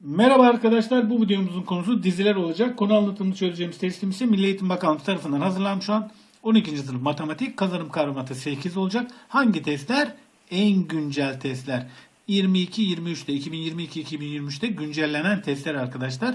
Merhaba arkadaşlar. Bu videomuzun konusu diziler olacak. Konu anlatımını çözeceğimiz testim ise Milli Eğitim Bakanlığı tarafından hazırlanmış şu an 12. sınıf matematik kazanım kavramatı 8 olacak. Hangi testler? En güncel testler. 22-23'te 2022-2023'te güncellenen testler arkadaşlar.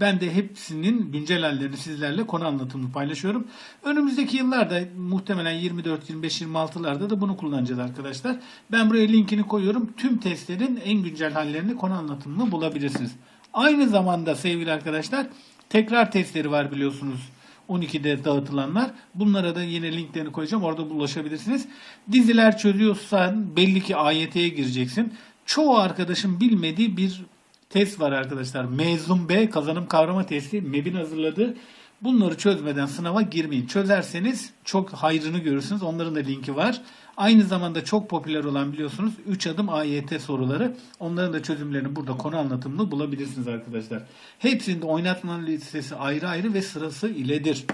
Ben de hepsinin güncel hallerini sizlerle konu anlatımını paylaşıyorum. Önümüzdeki yıllarda muhtemelen 24, 25, 26'larda da bunu kullanacağız arkadaşlar. Ben buraya linkini koyuyorum. Tüm testlerin en güncel hallerini konu anlatımını bulabilirsiniz. Aynı zamanda sevgili arkadaşlar tekrar testleri var biliyorsunuz. 12'de dağıtılanlar. Bunlara da yine linklerini koyacağım. Orada ulaşabilirsiniz. Diziler çözüyorsan belli ki AYT'ye gireceksin. Çoğu arkadaşın bilmediği bir test var arkadaşlar. Mezun B kazanım kavrama testi MEB'in hazırladığı. Bunları çözmeden sınava girmeyin. Çözerseniz çok hayrını görürsünüz. Onların da linki var. Aynı zamanda çok popüler olan biliyorsunuz 3 adım AYT soruları. Onların da çözümlerini burada konu anlatımını bulabilirsiniz arkadaşlar. Hepsinde oynatma listesi ayrı ayrı ve sırası iledir.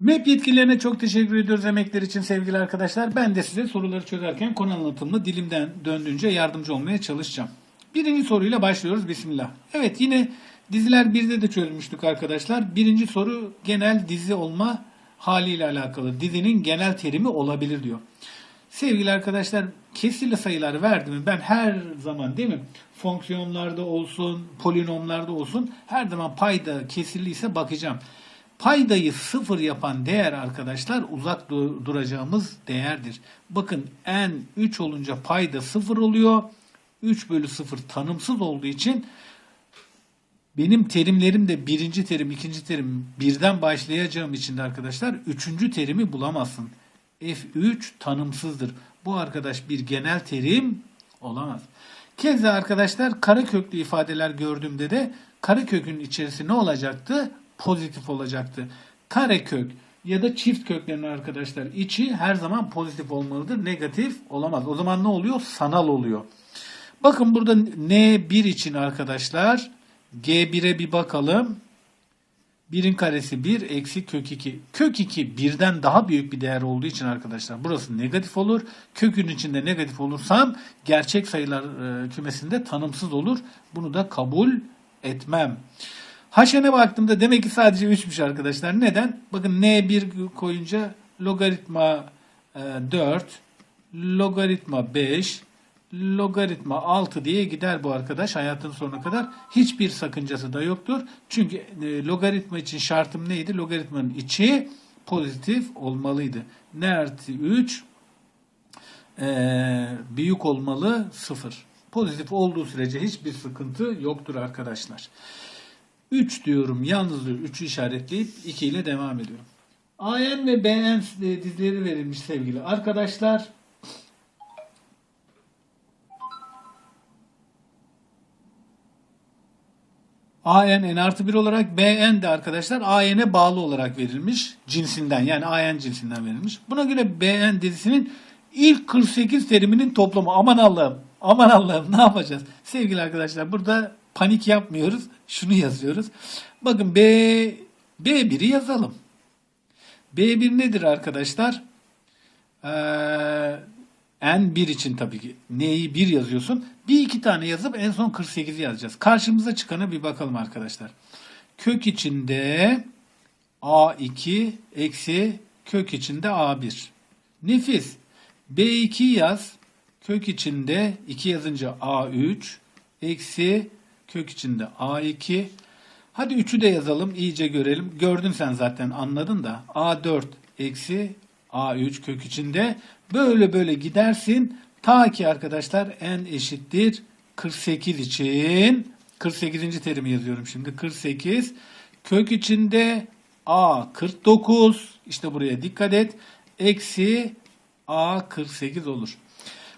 MEP yetkililerine çok teşekkür ediyoruz emekler için sevgili arkadaşlar. Ben de size soruları çözerken konu anlatımını dilimden döndüğünce yardımcı olmaya çalışacağım. Birinci soruyla başlıyoruz. Bismillah. Evet yine diziler 1'de de çözmüştük arkadaşlar. Birinci soru genel dizi olma haliyle alakalı. Dizinin genel terimi olabilir diyor. Sevgili arkadaşlar kesirli sayılar verdi mi ben her zaman değil mi fonksiyonlarda olsun polinomlarda olsun her zaman payda kesirliyse bakacağım. Paydayı sıfır yapan değer arkadaşlar uzak du- duracağımız değerdir. Bakın n 3 olunca payda sıfır oluyor. 3 bölü 0 tanımsız olduğu için benim terimlerim de birinci terim, ikinci terim birden başlayacağım için de arkadaşlar üçüncü terimi bulamazsın. F3 tanımsızdır. Bu arkadaş bir genel terim olamaz. Keza arkadaşlar kare köklü ifadeler gördüğümde de kare kökün içerisi ne olacaktı? Pozitif olacaktı. Kare kök ya da çift köklerin arkadaşlar içi her zaman pozitif olmalıdır. Negatif olamaz. O zaman ne oluyor? Sanal oluyor. Bakın burada N1 için arkadaşlar G1'e bir bakalım. 1'in karesi 1 eksi kök 2. Kök 2 birden daha büyük bir değer olduğu için arkadaşlar burası negatif olur. Kökün içinde negatif olursam gerçek sayılar e, kümesinde tanımsız olur. Bunu da kabul etmem. H'e baktığımda demek ki sadece 3'müş arkadaşlar. Neden? Bakın N1 koyunca logaritma e, 4, logaritma 5, logaritma 6 diye gider bu arkadaş hayatın sonuna kadar. Hiçbir sakıncası da yoktur. Çünkü e, logaritma için şartım neydi? Logaritmanın içi pozitif olmalıydı. Ne artı 3 e, büyük olmalı 0. Pozitif olduğu sürece hiçbir sıkıntı yoktur arkadaşlar. 3 diyorum yalnızdır 3'ü işaretleyip 2 ile devam ediyorum. AN ve BN dizileri verilmiş sevgili arkadaşlar. AN n artı 1 olarak BN de arkadaşlar AN'e bağlı olarak verilmiş cinsinden yani AN cinsinden verilmiş. Buna göre BN dizisinin ilk 48 teriminin toplamı aman Allah'ım aman Allah'ım ne yapacağız? Sevgili arkadaşlar burada panik yapmıyoruz. Şunu yazıyoruz. Bakın B B1'i yazalım. B1 nedir arkadaşlar? Ee, N1 için tabii ki neyi 1 yazıyorsun. Bir iki tane yazıp en son 48'i yazacağız. Karşımıza çıkanı bir bakalım arkadaşlar. Kök içinde A2 eksi kök içinde A1. Nefis. B2 yaz. Kök içinde 2 yazınca A3 eksi kök içinde A2. Hadi 3'ü de yazalım iyice görelim. Gördün sen zaten anladın da. A4 eksi A3 kök içinde böyle böyle gidersin. Ta ki arkadaşlar n eşittir 48 için 48. terimi yazıyorum şimdi. 48 kök içinde A 49 işte buraya dikkat et. Eksi A 48 olur.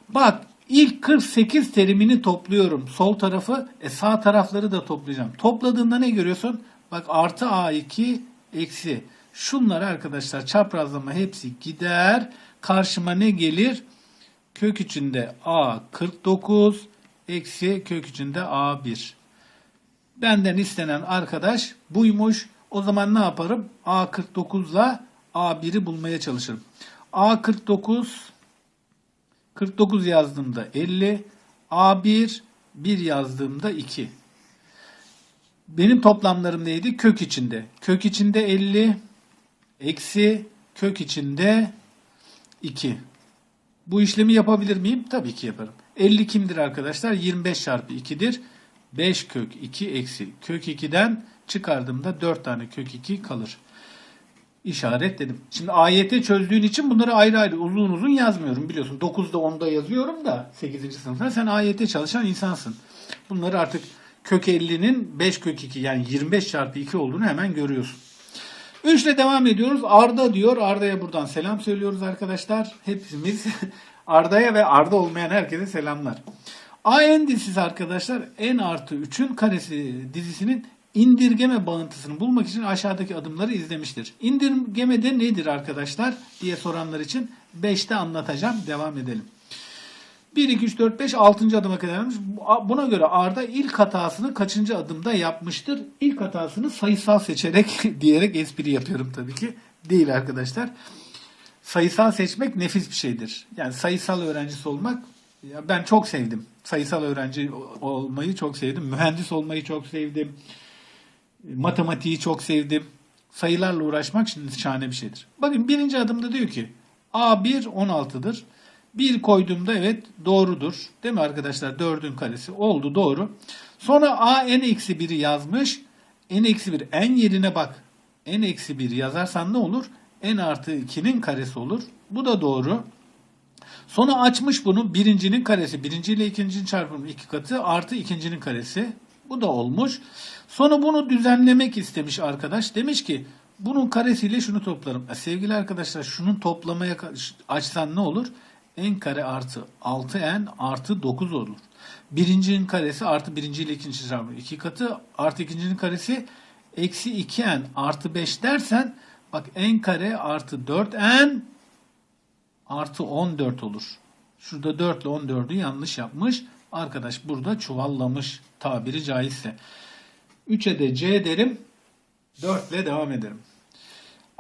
Bak ilk 48 terimini topluyorum. Sol tarafı e, sağ tarafları da toplayacağım. Topladığında ne görüyorsun? Bak artı A2 eksi. Şunlar arkadaşlar çaprazlama hepsi gider. Karşıma ne gelir? Kök içinde A 49 eksi kök içinde A1. Benden istenen arkadaş buymuş. O zaman ne yaparım? A49 ile A1'i bulmaya çalışırım. A49 49 yazdığımda 50. A1 1 yazdığımda 2. Benim toplamlarım neydi? Kök içinde. Kök içinde 50 eksi kök içinde 2. Bu işlemi yapabilir miyim? Tabii ki yaparım. 50 kimdir arkadaşlar? 25 çarpı 2'dir. 5 kök 2 eksi kök 2'den çıkardığımda 4 tane kök 2 kalır. İşaretledim. Şimdi AYT çözdüğün için bunları ayrı ayrı uzun uzun yazmıyorum biliyorsun. 9'da 10'da yazıyorum da 8. sınıfta sen AYT çalışan insansın. Bunları artık kök 50'nin 5 kök 2 yani 25 çarpı 2 olduğunu hemen görüyorsun. 3 ile devam ediyoruz. Arda diyor. Arda'ya buradan selam söylüyoruz arkadaşlar. Hepimiz Arda'ya ve Arda olmayan herkese selamlar. AN dizisi arkadaşlar n artı 3'ün karesi dizisinin indirgeme bağıntısını bulmak için aşağıdaki adımları izlemiştir. İndirgeme de nedir arkadaşlar diye soranlar için 5'te anlatacağım. Devam edelim. 1, 2, 3, 4, 5, 6. adıma kadarmış. Buna göre Arda ilk hatasını kaçıncı adımda yapmıştır? İlk hatasını sayısal seçerek diyerek espri yapıyorum tabii ki. Değil arkadaşlar. Sayısal seçmek nefis bir şeydir. Yani sayısal öğrencisi olmak ben çok sevdim. Sayısal öğrenci olmayı çok sevdim. Mühendis olmayı çok sevdim. Matematiği çok sevdim. Sayılarla uğraşmak şimdi şahane bir şeydir. Bakın birinci adımda diyor ki A1 16'dır. 1 koyduğumda evet doğrudur. Değil mi arkadaşlar? 4'ün karesi oldu doğru. Sonra A n-1'i yazmış. n-1 n yerine bak. n-1 yazarsan ne olur? n artı 2'nin karesi olur. Bu da doğru. Sonra açmış bunu birincinin karesi. Birinci ile ikincinin çarpımı iki katı artı ikincinin karesi. Bu da olmuş. Sonra bunu düzenlemek istemiş arkadaş. Demiş ki bunun karesiyle şunu toplarım. E, sevgili arkadaşlar şunun toplamaya açsan ne olur? N kare artı 6n artı 9 olur. Birincinin karesi artı birinci ile ikinci çarpımı iki katı artı ikincinin karesi eksi 2n artı 5 dersen bak n kare artı 4n artı 14 olur. Şurada 4 ile 14'ü yanlış yapmış. Arkadaş burada çuvallamış tabiri caizse. 3'e de c derim. 4 ile devam ederim.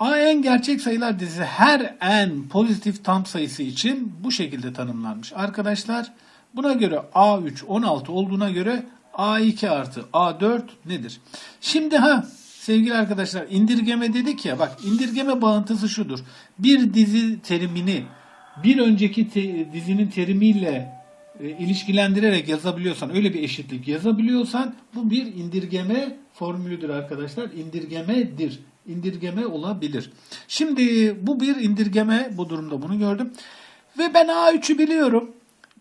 AN gerçek sayılar dizisi her n pozitif tam sayısı için bu şekilde tanımlanmış. Arkadaşlar buna göre A3 16 olduğuna göre A2 artı A4 nedir? Şimdi ha sevgili arkadaşlar indirgeme dedik ya bak indirgeme bağıntısı şudur. Bir dizi terimini bir önceki te, dizinin terimiyle e, ilişkilendirerek yazabiliyorsan öyle bir eşitlik yazabiliyorsan bu bir indirgeme formülüdür arkadaşlar. İndirgemedir indirgeme olabilir. Şimdi bu bir indirgeme bu durumda bunu gördüm. Ve ben A3'ü biliyorum.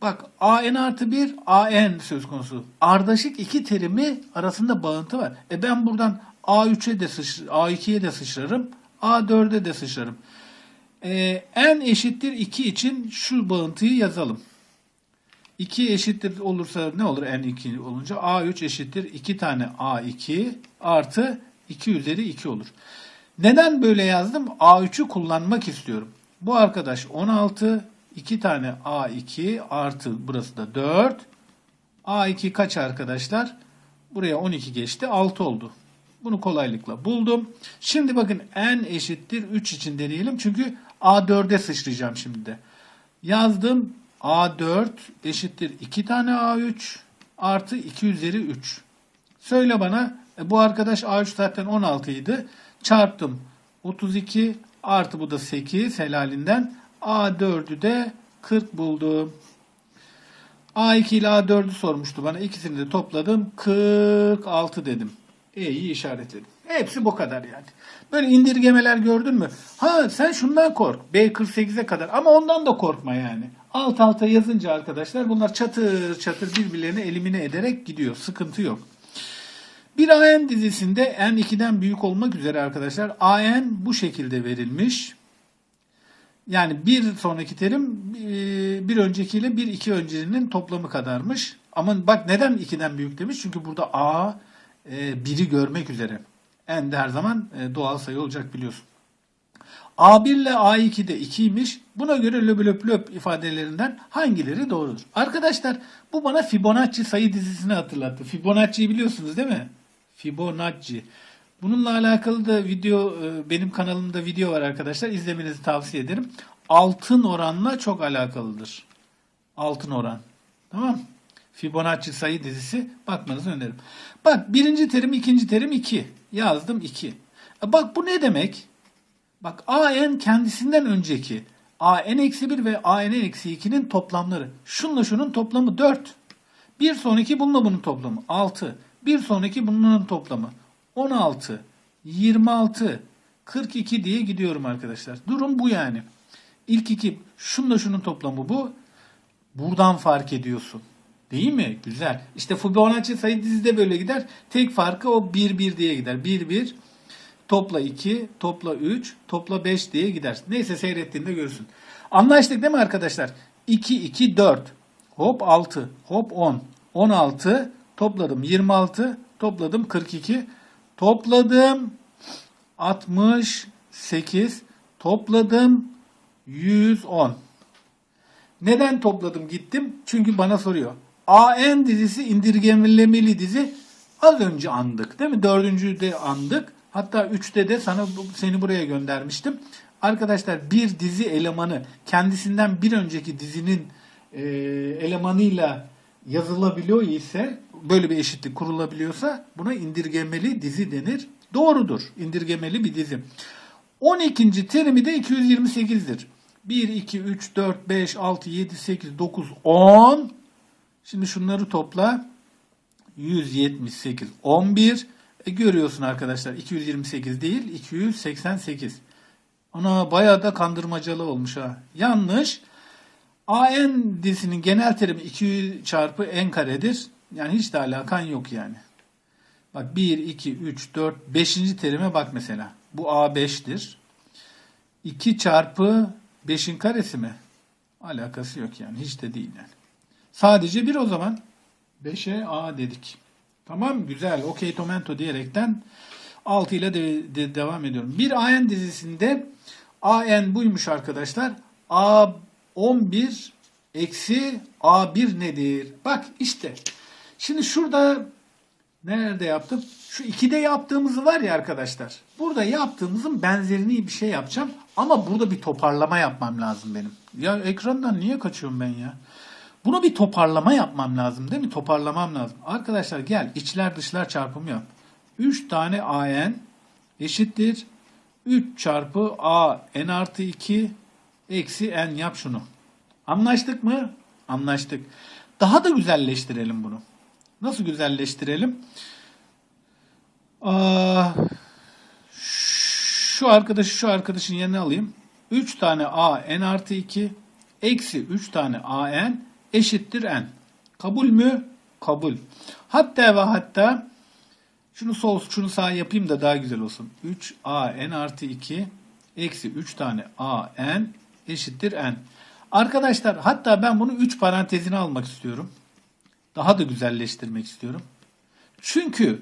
Bak AN artı 1 AN söz konusu. Ardışık iki terimi arasında bağıntı var. E ben buradan A3'e de sıçr A2'ye de sıçrarım. A4'e de sıçrarım. E, n eşittir 2 için şu bağıntıyı yazalım. 2 eşittir olursa ne olur n 2 olunca? A3 eşittir 2 tane A2 artı 2 üzeri 2 olur. Neden böyle yazdım? A3'ü kullanmak istiyorum. Bu arkadaş 16, 2 tane A2 artı burası da 4. A2 kaç arkadaşlar? Buraya 12 geçti 6 oldu. Bunu kolaylıkla buldum. Şimdi bakın n eşittir 3 için deneyelim. Çünkü A4'e sıçrayacağım şimdi de. Yazdım A4 eşittir 2 tane A3 artı 2 üzeri 3. Söyle bana e, bu arkadaş A3 zaten 16 idi. Çarptım. 32 artı bu da 8 helalinden. A4'ü de 40 buldum. A2 ile A4'ü sormuştu bana. İkisini de topladım. 46 dedim. E'yi işaretledim. Hepsi bu kadar yani. Böyle indirgemeler gördün mü? Ha sen şundan kork. B48'e kadar. Ama ondan da korkma yani. Alt alta yazınca arkadaşlar bunlar çatır çatır birbirlerini elimine ederek gidiyor. Sıkıntı yok. Bir AN dizisinde N2'den büyük olmak üzere arkadaşlar AN bu şekilde verilmiş. Yani bir sonraki terim bir öncekiyle bir iki öncesinin toplamı kadarmış. Ama bak neden 2'den büyük demiş? Çünkü burada A e, biri görmek üzere. N de her zaman e, doğal sayı olacak biliyorsun. A1 ile A2 de 2'ymiş. Buna göre löp löp löp ifadelerinden hangileri doğrudur? Arkadaşlar bu bana Fibonacci sayı dizisini hatırlattı. Fibonacci'yi biliyorsunuz değil mi? Fibonacci. Bununla alakalı da video e, benim kanalımda video var arkadaşlar. İzlemenizi tavsiye ederim. Altın oranla çok alakalıdır. Altın oran. Tamam. Fibonacci sayı dizisi bakmanızı öneririm. Bak birinci terim ikinci terim 2. Yazdım 2. E bak bu ne demek? Bak AN kendisinden önceki AN-1 ve AN-2'nin toplamları. Şunla şunun toplamı 4. Bir sonraki bununla bunun toplamı 6. Bir sonraki bunun toplamı 16, 26, 42 diye gidiyorum arkadaşlar. Durum bu yani. İlk iki şunla şunun toplamı bu. Buradan fark ediyorsun. Değil mi? Güzel. İşte Fibonacci sayı dizide böyle gider. Tek farkı o 1 1 diye gider. 1 1 topla 2, topla 3, topla 5 diye gider. Neyse seyrettiğinde görürsün. Anlaştık değil mi arkadaşlar? 2 2 4. Hop 6, hop 10. 16 topladım 26, topladım 42, topladım 68, topladım 110. Neden topladım gittim? Çünkü bana soruyor. AN dizisi indirgemeli dizi az önce andık değil mi? Dördüncüyü de andık. Hatta üçte de sana seni buraya göndermiştim. Arkadaşlar bir dizi elemanı kendisinden bir önceki dizinin e, elemanıyla yazılabiliyor ise böyle bir eşitlik kurulabiliyorsa buna indirgemeli dizi denir. Doğrudur. İndirgemeli bir dizi. 12. terimi de 228'dir. 1, 2, 3, 4, 5, 6, 7, 8, 9, 10. Şimdi şunları topla. 178, 11. E görüyorsun arkadaşlar 228 değil 288. Ana bayağı da kandırmacalı olmuş ha. Yanlış. AN dizisinin genel terimi 2 çarpı n karedir. Yani hiç de alakan yok yani. Bak 1, 2, 3, 4, 5. terime bak mesela. Bu A5'tir. 2 çarpı 5'in karesi mi? Alakası yok yani. Hiç de değil yani. Sadece bir o zaman. 5'e A dedik. Tamam güzel. Okey Tomento diyerekten 6 ile de, de, devam ediyorum. Bir AN dizisinde AN buymuş arkadaşlar. A11 eksi A1 nedir? Bak işte. Şimdi şurada nerede yaptım? Şu 2'de yaptığımızı var ya arkadaşlar. Burada yaptığımızın benzerini bir şey yapacağım. Ama burada bir toparlama yapmam lazım benim. Ya ekrandan niye kaçıyorum ben ya? Bunu bir toparlama yapmam lazım değil mi? Toparlamam lazım. Arkadaşlar gel içler dışlar çarpımı yap. 3 tane AN eşittir. 3 çarpı A n artı 2 eksi n yap şunu. Anlaştık mı? Anlaştık. Daha da güzelleştirelim bunu. Nasıl güzelleştirelim? Aa, şu arkadaşı şu arkadaşın yerine alayım. 3 tane A n artı 2 eksi 3 tane A n eşittir n. Kabul mü? Kabul. Hatta ve hatta şunu sol şunu sağ yapayım da daha güzel olsun. 3 a n artı 2 eksi 3 tane a n eşittir n. Arkadaşlar hatta ben bunu 3 parantezine almak istiyorum. Daha da güzelleştirmek istiyorum. Çünkü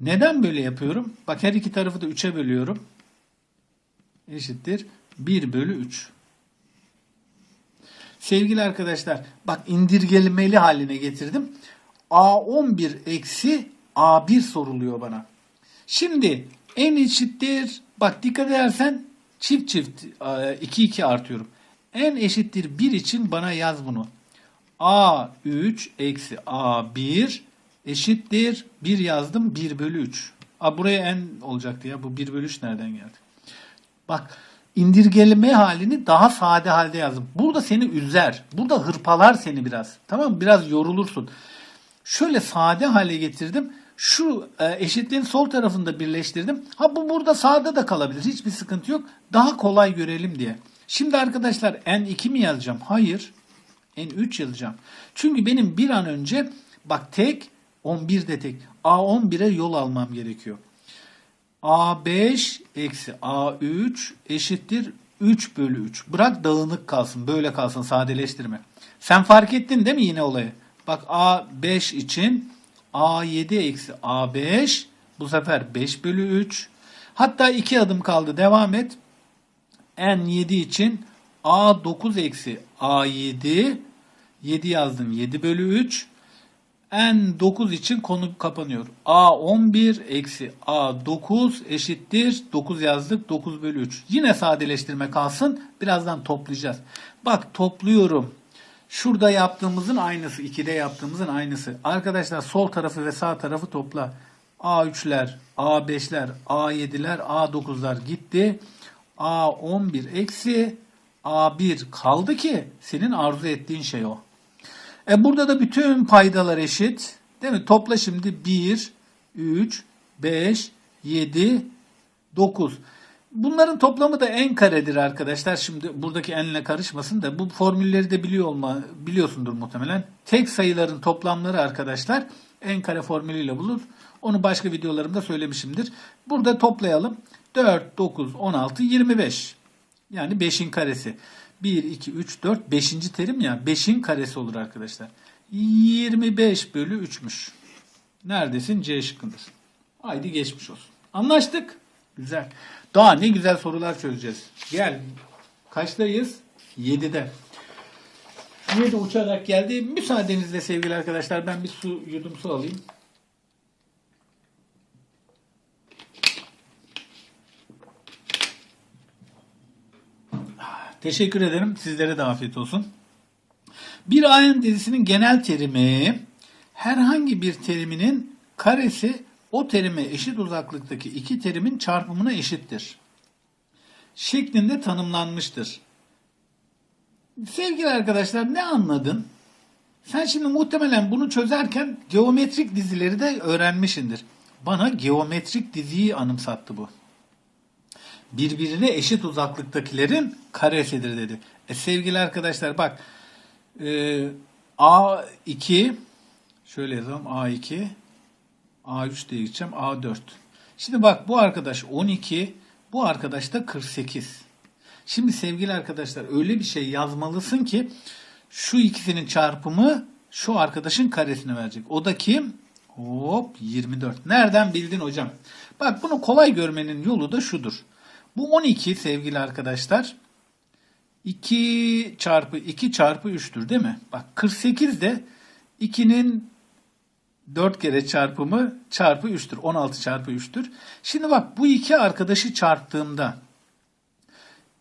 neden böyle yapıyorum? Bak her iki tarafı da 3'e bölüyorum. Eşittir 1 bölü 3. Sevgili arkadaşlar bak indirgelemeli haline getirdim. A11 eksi A1 soruluyor bana. Şimdi n eşittir bak dikkat edersen çift çift 2 2 artıyorum. n eşittir 1 için bana yaz bunu. A3 eksi A1 eşittir 1 yazdım 1 bölü 3. A, buraya n olacaktı ya bu 1 bölü 3 nereden geldi? Bak indirgeleme halini daha sade halde yazdım. Burada seni üzer. Burada hırpalar seni biraz. Tamam mı? Biraz yorulursun. Şöyle sade hale getirdim. Şu e, eşitliğin sol tarafında birleştirdim. Ha bu burada sağda da kalabilir. Hiçbir sıkıntı yok. Daha kolay görelim diye. Şimdi arkadaşlar n2 mi yazacağım? Hayır. n3 yazacağım. Çünkü benim bir an önce bak tek 11'de tek. A11'e yol almam gerekiyor. A5 eksi A3 eşittir 3 bölü 3. Bırak dağınık kalsın. Böyle kalsın. Sadeleştirme. Sen fark ettin değil mi yine olayı? Bak A5 için A7 eksi A5 bu sefer 5 bölü 3. Hatta 2 adım kaldı. Devam et. N7 için A9 eksi A7 7 yazdım 7 bölü 3. N9 için konu kapanıyor. A11 eksi A9 eşittir. 9 yazdık. 9 bölü 3. Yine sadeleştirme kalsın. Birazdan toplayacağız. Bak topluyorum. Şurada yaptığımızın aynısı. 2'de yaptığımızın aynısı. Arkadaşlar sol tarafı ve sağ tarafı topla. A3'ler, A5'ler, A7'ler, A9'lar gitti. A11 eksi A1 kaldı ki senin arzu ettiğin şey o. E burada da bütün paydalar eşit. Değil mi? Topla şimdi 1, 3, 5, 7, 9. Bunların toplamı da en karedir arkadaşlar. Şimdi buradaki enle karışmasın da bu formülleri de biliyor olma biliyorsundur muhtemelen. Tek sayıların toplamları arkadaşlar en kare formülüyle bulur. Onu başka videolarımda söylemişimdir. Burada toplayalım. 4, 9, 16, 25. Yani 5'in karesi. 1, 2, 3, 4, 5. terim ya 5'in karesi olur arkadaşlar. 25 bölü 3'müş. Neredesin? C şıkkındasın. Haydi geçmiş olsun. Anlaştık. Güzel. Daha ne güzel sorular çözeceğiz. Gel. Kaçtayız? 7'de. 7 uçarak geldi. Müsaadenizle sevgili arkadaşlar ben bir su yudum su alayım. Teşekkür ederim. Sizlere de afiyet olsun. Bir ayın dizisinin genel terimi herhangi bir teriminin karesi o terime eşit uzaklıktaki iki terimin çarpımına eşittir. Şeklinde tanımlanmıştır. Sevgili arkadaşlar ne anladın? Sen şimdi muhtemelen bunu çözerken geometrik dizileri de öğrenmişsindir. Bana geometrik diziyi anımsattı bu birbirine eşit uzaklıktakilerin karesidir dedi. E sevgili arkadaşlar bak e, A2 şöyle yazalım A2 A3 diye gideceğim A4. Şimdi bak bu arkadaş 12 bu arkadaş da 48. Şimdi sevgili arkadaşlar öyle bir şey yazmalısın ki şu ikisinin çarpımı şu arkadaşın karesini verecek. O da kim? Hop 24. Nereden bildin hocam? Bak bunu kolay görmenin yolu da şudur. Bu 12 sevgili arkadaşlar 2 çarpı 2 çarpı 3'tür değil mi? Bak 48 de 2'nin 4 kere çarpımı çarpı 3'tür. 16 çarpı 3'tür. Şimdi bak bu iki arkadaşı çarptığımda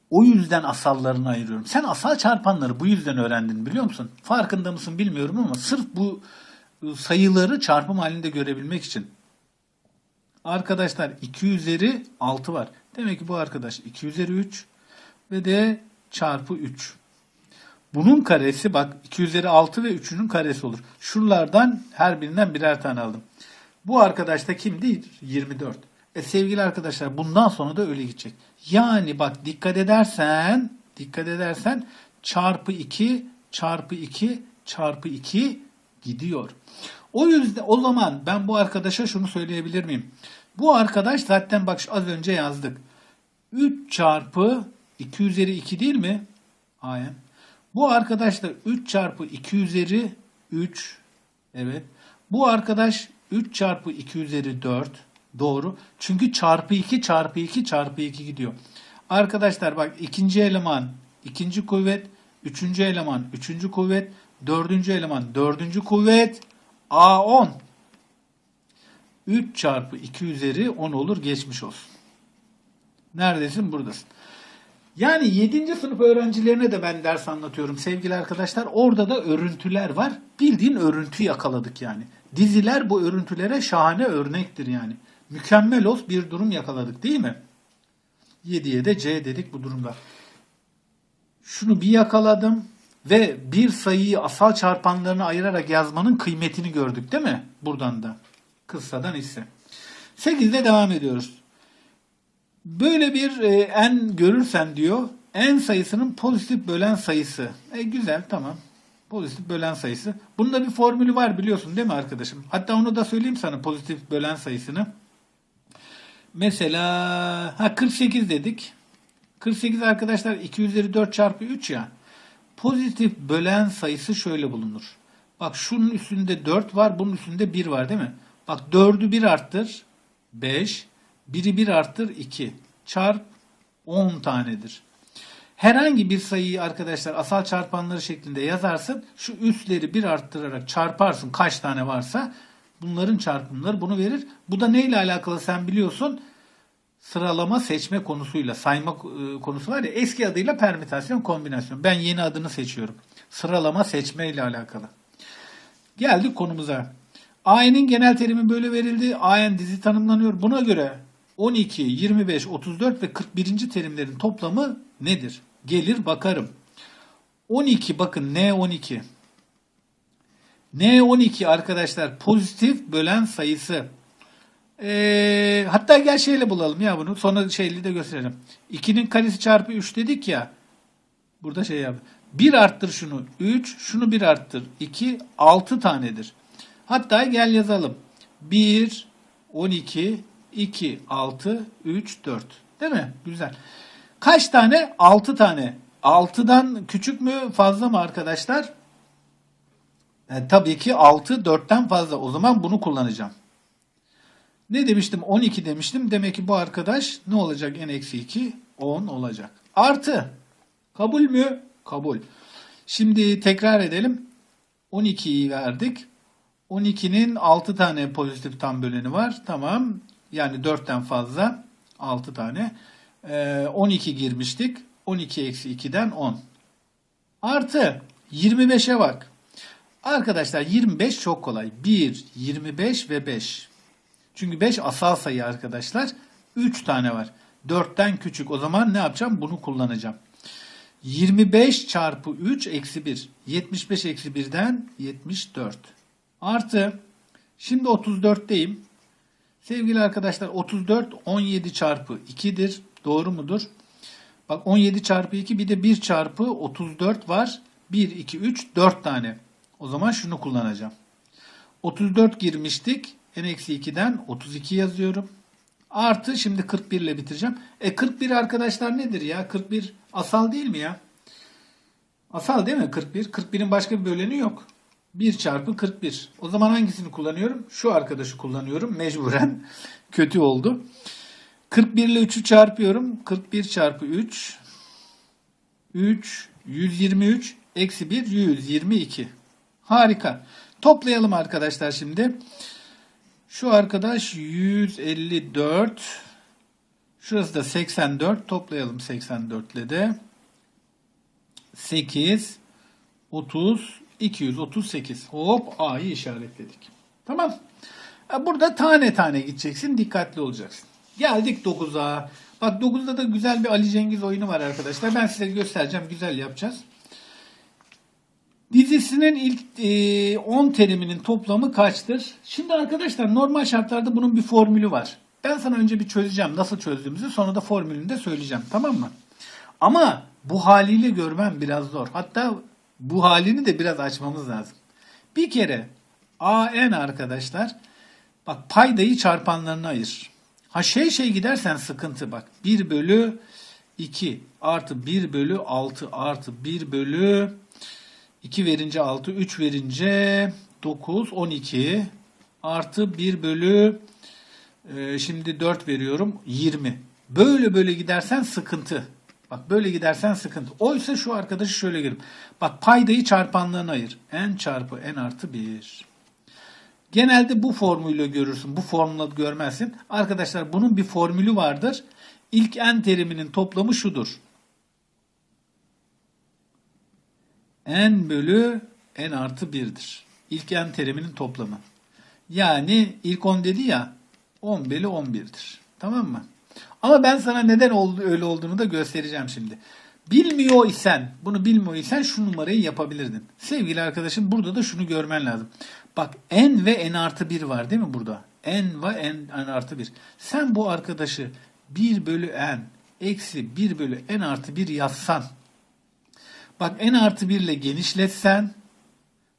o yüzden asallarını ayırıyorum. Sen asal çarpanları bu yüzden öğrendin biliyor musun? Farkında mısın bilmiyorum ama sırf bu sayıları çarpım halinde görebilmek için. Arkadaşlar 2 üzeri 6 var. Demek ki bu arkadaş 2 üzeri 3 ve de çarpı 3. Bunun karesi bak 2 üzeri 6 ve 3'ünün karesi olur. Şuralardan her birinden birer tane aldım. Bu arkadaş da kimdi? 24. E sevgili arkadaşlar bundan sonra da öyle gidecek. Yani bak dikkat edersen dikkat edersen çarpı 2 çarpı 2 çarpı 2 gidiyor. O yüzden o zaman ben bu arkadaşa şunu söyleyebilir miyim? Bu arkadaş zaten bak az önce yazdık. 3 çarpı 2 üzeri 2 değil mi? Aynen. Bu arkadaş da 3 çarpı 2 üzeri 3. Evet. Bu arkadaş 3 çarpı 2 üzeri 4. Doğru. Çünkü çarpı 2 çarpı 2 çarpı 2 gidiyor. Arkadaşlar bak ikinci eleman ikinci kuvvet, üçüncü eleman üçüncü kuvvet, dördüncü eleman dördüncü kuvvet. A10. 3 çarpı 2 üzeri 10 olur geçmiş olsun. Neredesin? Buradasın. Yani 7. sınıf öğrencilerine de ben ders anlatıyorum sevgili arkadaşlar. Orada da örüntüler var. Bildiğin örüntü yakaladık yani. Diziler bu örüntülere şahane örnektir yani. Mükemmel olsun bir durum yakaladık değil mi? 7'ye de C dedik bu durumda. Şunu bir yakaladım ve bir sayıyı asal çarpanlarına ayırarak yazmanın kıymetini gördük değil mi? Buradan da. Kıssadan ise. 8'de devam ediyoruz. Böyle bir e, en görürsen diyor en sayısının pozitif bölen sayısı. E güzel tamam. Pozitif bölen sayısı. Bunun da bir formülü var biliyorsun değil mi arkadaşım? Hatta onu da söyleyeyim sana pozitif bölen sayısını. Mesela ha 48 dedik. 48 arkadaşlar 2 üzeri 4 çarpı 3 ya. Pozitif bölen sayısı şöyle bulunur. Bak şunun üstünde 4 var, bunun üstünde 1 var değil mi? Bak 4'ü 1 arttır 5. 1'i 1 arttır 2. Çarp 10 tanedir. Herhangi bir sayıyı arkadaşlar asal çarpanları şeklinde yazarsın. Şu üstleri 1 arttırarak çarparsın kaç tane varsa. Bunların çarpımları bunu verir. Bu da neyle alakalı sen biliyorsun? sıralama seçme konusuyla sayma e, konusu var ya eski adıyla permütasyon kombinasyon. Ben yeni adını seçiyorum. Sıralama seçme ile alakalı. Geldik konumuza. A'nın genel terimi böyle verildi. A'nın dizi tanımlanıyor. Buna göre 12, 25, 34 ve 41. terimlerin toplamı nedir? Gelir bakarım. 12 bakın N12. N12 arkadaşlar pozitif bölen sayısı. Ee, hatta gel şeyle bulalım ya bunu. Sonra şeyli de gösterelim. 2'nin karesi çarpı 3 dedik ya. Burada şey yap. 1 arttır şunu 3, şunu 1 arttır 2, 6 tanedir. Hatta gel yazalım. 1, 12, 2, 6, 3, 4. Değil mi? Güzel. Kaç tane? 6 tane. 6'dan küçük mü fazla mı arkadaşlar? E, tabii ki 6 4'ten fazla. O zaman bunu kullanacağım. Ne demiştim? 12 demiştim. Demek ki bu arkadaş ne olacak? n eksi 2 10 olacak. Artı. Kabul mü? Kabul. Şimdi tekrar edelim. 12'yi verdik. 12'nin 6 tane pozitif tam böleni var. Tamam. Yani 4'ten fazla. 6 tane. Ee, 12 girmiştik. 12 eksi 2'den 10. Artı 25'e bak. Arkadaşlar 25 çok kolay. 1, 25 ve 5. Çünkü 5 asal sayı arkadaşlar. 3 tane var. 4'ten küçük. O zaman ne yapacağım? Bunu kullanacağım. 25 çarpı 3 eksi 1. 75 eksi 1'den 74. Artı. Şimdi 34'teyim. Sevgili arkadaşlar 34 17 çarpı 2'dir. Doğru mudur? Bak 17 çarpı 2 bir de 1 çarpı 34 var. 1, 2, 3, 4 tane. O zaman şunu kullanacağım. 34 girmiştik. n-2'den 32 yazıyorum. Artı şimdi 41 ile bitireceğim. E 41 arkadaşlar nedir ya? 41 asal değil mi ya? Asal değil mi 41? 41'in başka bir böleni yok. 1 çarpı 41. O zaman hangisini kullanıyorum? Şu arkadaşı kullanıyorum. Mecburen kötü oldu. 41 ile 3'ü çarpıyorum. 41 çarpı 3. 3, 123, eksi 1, 122. Harika. Toplayalım arkadaşlar şimdi. Şu arkadaş 154. Şurası da 84. Toplayalım 84 ile de. 8, 30, 238. Hop A'yı işaretledik. Tamam. E, Burada tane tane gideceksin. Dikkatli olacaksın. Geldik 9'a. Bak 9'da da güzel bir Ali Cengiz oyunu var arkadaşlar. Ben size göstereceğim. Güzel yapacağız. Dizisinin ilk e, 10 teriminin toplamı kaçtır? Şimdi arkadaşlar normal şartlarda bunun bir formülü var. Ben sana önce bir çözeceğim. Nasıl çözdüğümüzü sonra da formülünü de söyleyeceğim. Tamam mı? Ama bu haliyle görmem biraz zor. Hatta bu halini de biraz açmamız lazım. Bir kere AN arkadaşlar bak paydayı çarpanlarına ayır. Ha şey şey gidersen sıkıntı bak. 1 bölü 2 artı 1 bölü 6 artı 1 bölü 2 verince 6, 3 verince 9, 12 artı 1 bölü e, şimdi 4 veriyorum 20. Böyle böyle gidersen sıkıntı. Bak böyle gidersen sıkıntı. Oysa şu arkadaşı şöyle görün. Bak paydayı çarpanlarına ayır. n çarpı n artı 1. Genelde bu formülü görürsün. Bu formülü görmezsin. Arkadaşlar bunun bir formülü vardır. İlk n teriminin toplamı şudur. n bölü n artı 1'dir. İlk n teriminin toplamı. Yani ilk 10 dedi ya 10 bölü 11'dir. Tamam mı? Ama ben sana neden öyle olduğunu da göstereceğim şimdi. Bilmiyor isen, bunu bilmiyor isen şu numarayı yapabilirdin. Sevgili arkadaşım burada da şunu görmen lazım. Bak n ve n artı 1 var değil mi burada? n ve n, n artı 1. Sen bu arkadaşı 1 bölü n eksi 1 bölü n artı 1 yazsan. Bak n artı 1 ile genişletsen.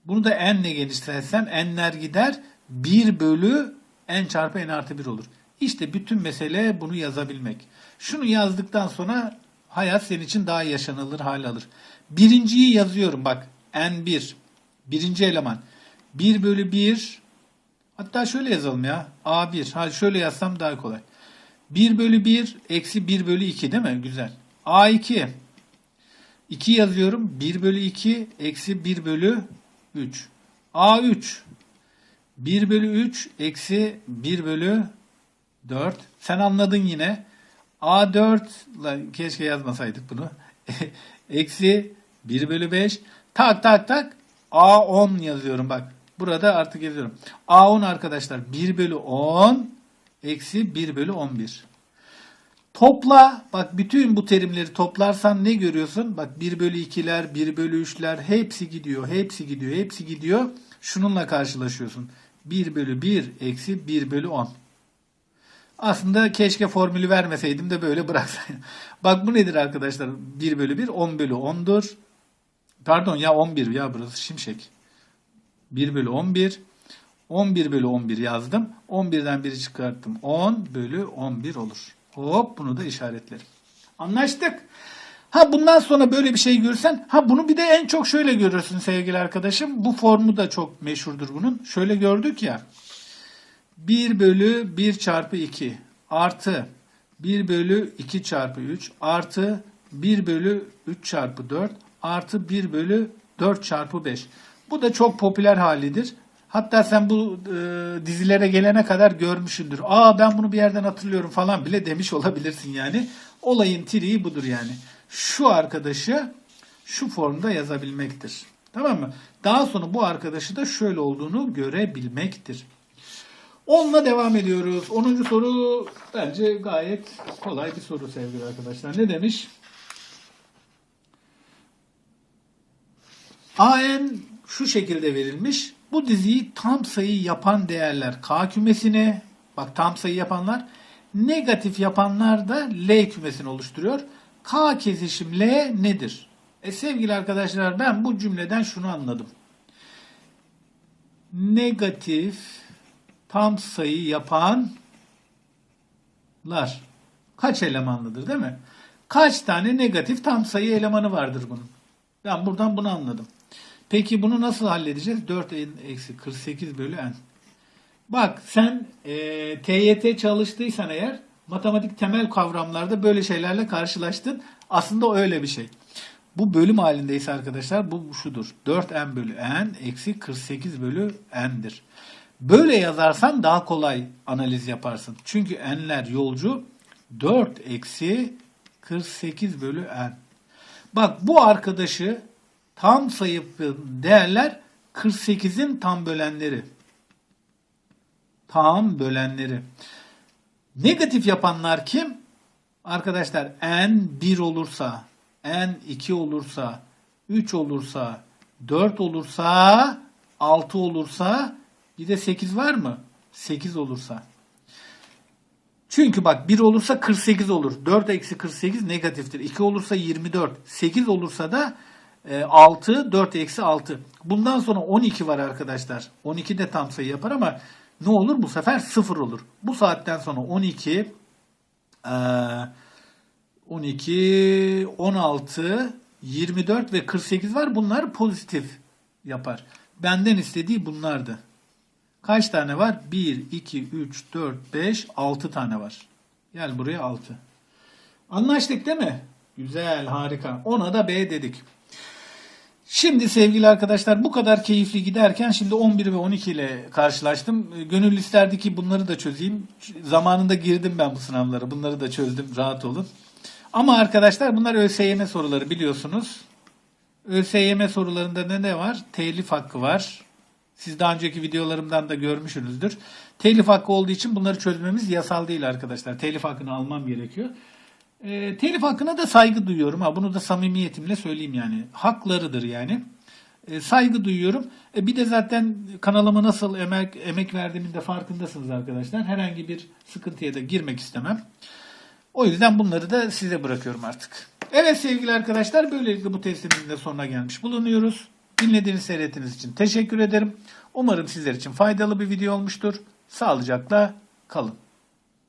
Bunu da n ile genişletsen n'ler gider. 1 bölü n çarpı n artı 1 olur. İşte bütün mesele bunu yazabilmek. Şunu yazdıktan sonra hayat senin için daha yaşanılır hal alır. Birinciyi yazıyorum bak n1. Birinci eleman. 1 bölü 1 hatta şöyle yazalım ya. A1. Ha şöyle yazsam daha kolay. 1 bölü 1 eksi 1 bölü 2 değil mi? Güzel. A2. 2 yazıyorum. 1 bölü 2 eksi 1 bölü 3. A3. 1 bölü 3 eksi 1 bölü 4. Sen anladın yine. A4 lan keşke yazmasaydık bunu. Eksi 1 bölü 5. Tak tak tak. A10 yazıyorum bak. Burada artık yazıyorum. A10 arkadaşlar 1 bölü 10 eksi 1 bölü 11. Topla bak bütün bu terimleri toplarsan ne görüyorsun? Bak 1 bölü 2'ler, 1 bölü 3'ler hepsi gidiyor, hepsi gidiyor, hepsi gidiyor. Şununla karşılaşıyorsun. 1 bölü 1 eksi 1 bölü 10. Aslında keşke formülü vermeseydim de böyle bıraksaydım. Bak bu nedir arkadaşlar? 1 bölü 1 10 bölü 10'dur. Pardon ya 11 ya burası şimşek. 1 bölü 11. 11 bölü 11 yazdım. 11'den 1'i çıkarttım. 10 bölü 11 olur. Hop bunu da işaretlerim. Anlaştık. Ha bundan sonra böyle bir şey görsen ha bunu bir de en çok şöyle görürsün sevgili arkadaşım. Bu formu da çok meşhurdur bunun. Şöyle gördük ya. 1 bölü 1 çarpı 2 artı 1 bölü 2 çarpı 3 artı 1 bölü 3 çarpı 4 artı 1 bölü 4 çarpı 5. Bu da çok popüler halidir. Hatta sen bu e, dizilere gelene kadar görmüşsündür. Aa ben bunu bir yerden hatırlıyorum falan bile demiş olabilirsin yani. Olayın triği budur yani. Şu arkadaşı şu formda yazabilmektir. Tamam mı? Daha sonra bu arkadaşı da şöyle olduğunu görebilmektir. Onunla devam ediyoruz. 10. soru bence gayet kolay bir soru sevgili arkadaşlar. Ne demiş? AN şu şekilde verilmiş. Bu diziyi tam sayı yapan değerler K kümesine, bak tam sayı yapanlar, negatif yapanlar da L kümesini oluşturuyor. K kesişim L nedir? E sevgili arkadaşlar ben bu cümleden şunu anladım. Negatif tam sayı yapanlar kaç elemanlıdır değil mi? Kaç tane negatif tam sayı elemanı vardır bunun? Ben buradan bunu anladım. Peki bunu nasıl halledeceğiz? 4 eksi 48 bölü n. Bak sen e, TYT çalıştıysan eğer matematik temel kavramlarda böyle şeylerle karşılaştın. Aslında öyle bir şey. Bu bölüm halindeyse arkadaşlar bu şudur. 4n bölü n eksi 48 bölü n'dir. Böyle yazarsan daha kolay analiz yaparsın. Çünkü n'ler yolcu 4 eksi 48 bölü n. Bak bu arkadaşı tam sayı değerler 48'in tam bölenleri. Tam bölenleri. Negatif yapanlar kim? Arkadaşlar n 1 olursa, n 2 olursa, 3 olursa, 4 olursa, 6 olursa, bir de 8 var mı? 8 olursa. Çünkü bak 1 olursa 48 olur. 4 eksi 48 negatiftir. 2 olursa 24. 8 olursa da 6, 4 eksi 6. Bundan sonra 12 var arkadaşlar. 12 de tam sayı yapar ama ne olur? Bu sefer 0 olur. Bu saatten sonra 12, 12, 16, 24 ve 48 var. Bunlar pozitif yapar. Benden istediği bunlardı. Kaç tane var? 1, 2, 3, 4, 5, 6 tane var. Gel buraya 6. Anlaştık değil mi? Güzel, harika. Ona da B dedik. Şimdi sevgili arkadaşlar bu kadar keyifli giderken şimdi 11 ve 12 ile karşılaştım. Gönül isterdi ki bunları da çözeyim. Zamanında girdim ben bu sınavlara. Bunları da çözdüm. Rahat olun. Ama arkadaşlar bunlar ÖSYM soruları biliyorsunuz. ÖSYM sorularında ne ne var? Telif hakkı var. Siz daha önceki videolarımdan da görmüşsünüzdür. Telif hakkı olduğu için bunları çözmemiz yasal değil arkadaşlar. Telif hakkını almam gerekiyor. E, telif hakkına da saygı duyuyorum. Ha, bunu da samimiyetimle söyleyeyim yani. Haklarıdır yani. E, saygı duyuyorum. E, bir de zaten kanalıma nasıl emek, emek verdiğimin de farkındasınız arkadaşlar. Herhangi bir sıkıntıya da girmek istemem. O yüzden bunları da size bırakıyorum artık. Evet sevgili arkadaşlar böylelikle bu testimizin de sonuna gelmiş bulunuyoruz. Dinlediğiniz seyrettiğiniz için teşekkür ederim. Umarım sizler için faydalı bir video olmuştur. Sağlıcakla kalın.